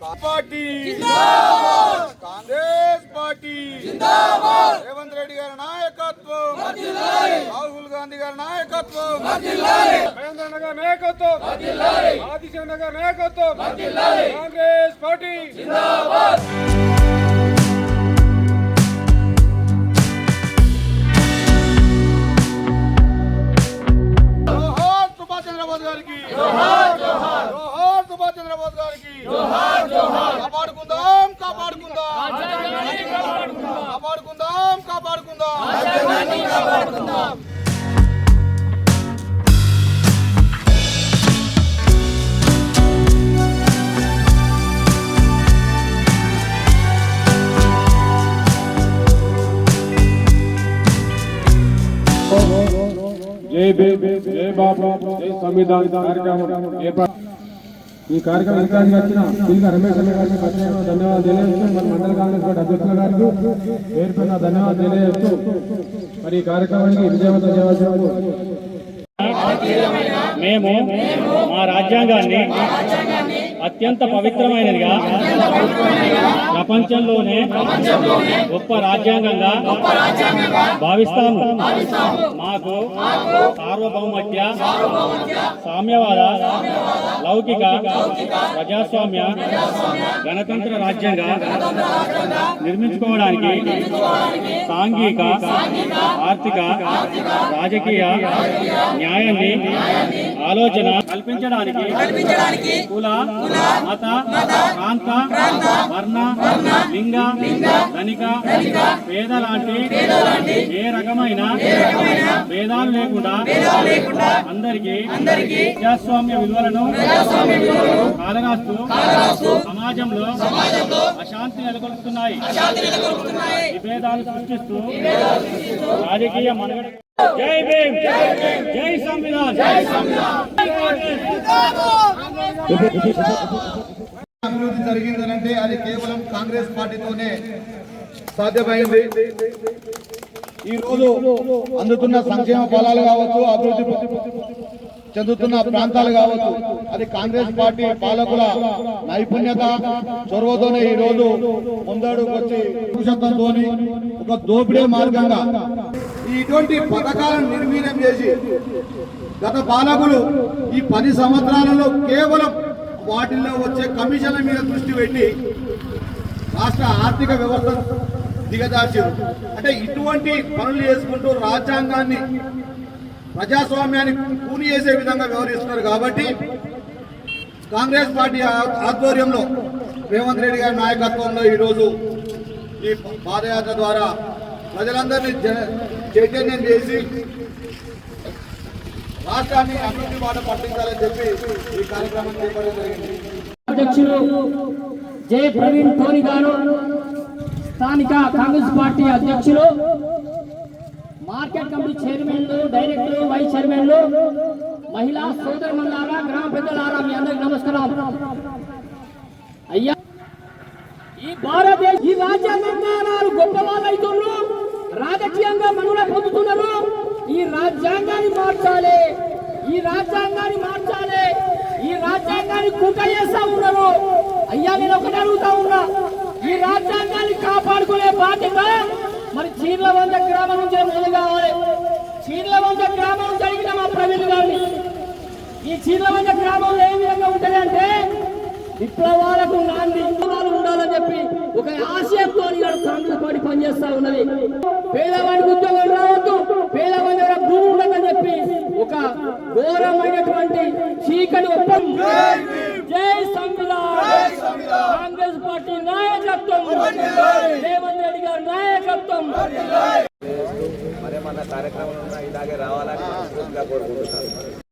Party Congress party Revanth Reddy గారి నాయకత్వం రాహుల్ గాంధీ గారి నాయకత్వం మహేంద్ర గారి నాయకత్వం ఆదిశేన గారి నాయకత్వం కాంగ్రెస్ పార్టీ కాపాడుకుందాం కాపాడుకుందాం కాపాడుకుందాం కాపాడుకుందాం జై భీమ్ జై బాబా జై సంవిధాన్ కార్యక్రమం ఏర్పాటు ఈ కార్యక్రమం అధికారికి వచ్చిన పిల్లల రమేష్ అన్న గారికి ప్రత్యేకంగా ధన్యవాదాలు తెలియజేస్తూ మన మండల కాంగ్రెస్ పార్టీ అధ్యక్షుల గారికి పేరు ధన్యవాదాలు తెలియజేస్తూ మరి ఈ కార్యక్రమానికి విజయవంతం చేయవలసిన మేము మా రాజ్యాంగాన్ని అత్యంత పవిత్రమైనదిగా ప్రపంచంలోనే గొప్ప రాజ్యాంగంగా భావిస్తాము. మాకు సార్వభౌమత్య సామ్యవాద లౌకిక ప్రజాస్వామ్య గణతంత్ర రాజ్యంగా నిర్మించుకోవడానికి సాంఘిక ఆర్థిక రాజకీయ న్యాయాన్ని ఆలోచన కల్పించడానికి కుల మత ప్రాంత వర్ణ లింగ ధనిక పేద లాంటి ఏ రకమైన భేదాలు లేకుండా అందరికీ ప్రజాస్వామ్య విలువలను కాలరాస్తూ సమాజంలో అశాంతి నెలకొల్పుతున్నాయి. విభేదాలు సృష్టిస్తూ రాజకీయ మనుగడ జై భీమ్. జై సంవిధాన్. జై అభివృద్ధి జరిగిందనంటే అది కేవలం కాంగ్రెస్ పార్టీతోనే సాధ్యమైంది. ఈ రోజు అందుతున్న సంక్షేమ ఫలాలు కావచ్చు అభివృద్ధి చెందుతున్న ప్రాంతాలు కావచ్చు. అది కాంగ్రెస్ పార్టీ పాలకుల నైపుణ్యత చొరవతోనే ఈ రోజు ముందడుగు వచ్చి ఒక దోపిడీ మార్గంగా ఇటువంటి పథకాలను నిర్వీర్యం చేసి గత పాలకులు ఈ పది సంవత్సరాలలో కేవలం వాటిల్లో వచ్చే కమిషన్ల మీద దృష్టి పెట్టి రాష్ట్ర ఆర్థిక వ్యవస్థ దిగజార్చారు. అంటే ఇటువంటి పనులు చేసుకుంటూ రాజ్యాంగాన్ని ప్రజాస్వామ్యాన్ని కూని చేసే విధంగా వ్యవహరిస్తున్నారు కాబట్టి కాంగ్రెస్ పార్టీ ఆధ్వర్యంలో రేవంత్ రెడ్డి గారి నాయకత్వంలో ఈరోజు ఈ పాదయాత్ర ద్వారా ప్రజలందరినీ జ- చైతన్యం చేసి రాష్ట్రాన్ని అభివృద్ధి బాట పట్టించాలని చెప్పి ఈ కార్యక్రమం చేపట్టడం జరిగింది. అధ్యక్షులు జే ప్రవీణ్ టోనీ గారు స్థానిక కాంగ్రెస్ పార్టీ అధ్యక్షులు మార్కెట్ కమిటీ చైర్మన్లు డైరెక్టర్లు వైస్ చైర్మన్లు మహిళా సోదరులారా గ్రామ పెద్దలారా మీ అందరికి నమస్కారం. అయ్యా ఈ భారతదేశ ఈ రాజ్యాంగాలు గొప్ప వాళ్ళు రాజకీయంగా మనుగడ పొందుతున్నారు. ఈ రాజ్యాంగాన్ని మార్చాలి. ఈ రాజ్యాంగాన్ని మార్చాలి. ఈ రాజ్యాంగాన్ని కుట చేస్తా ఉన్నారు. అయ్యా నేను ఒకటి అడుగుతా ఉన్నా. ఈ రాజ్యాంగాన్ని కాపాడుకునే బాధ్యత మరి చీర్ల వంద గ్రామం నుంచి మొదలు కావాలి చీర్ల వంద గ్రామం నుంచి అడిగిన మా ప్రవీణ్ గారిని ఈ చీలవంద గ్రామంలో ఏ విధంగా ఉంటది అంటే విప్లవాలకు నాంది విప్లవాలు ఉండాలని చెప్పి ఒక ఆశయంతో కాంగ్రెస్ పార్టీ పనిచేస్తా ఉన్నది. పేదవాడికి ఉద్యోగం రావద్దు. పేదవాడి దగ్గర భూమి ఉండదని చెప్పి ఒక ఘోరమైనటువంటి చీకటి ఒప్పందం జై సంవిధాన్! కాంగ్రెస్ పార్టీ నాయకత్వం! రేవంత్ రెడ్డి గారి నాయకత్వం! మరేమన్నా కార్యక్రమం ఇలాగే రావాలని కోరుకుంటున్నాను.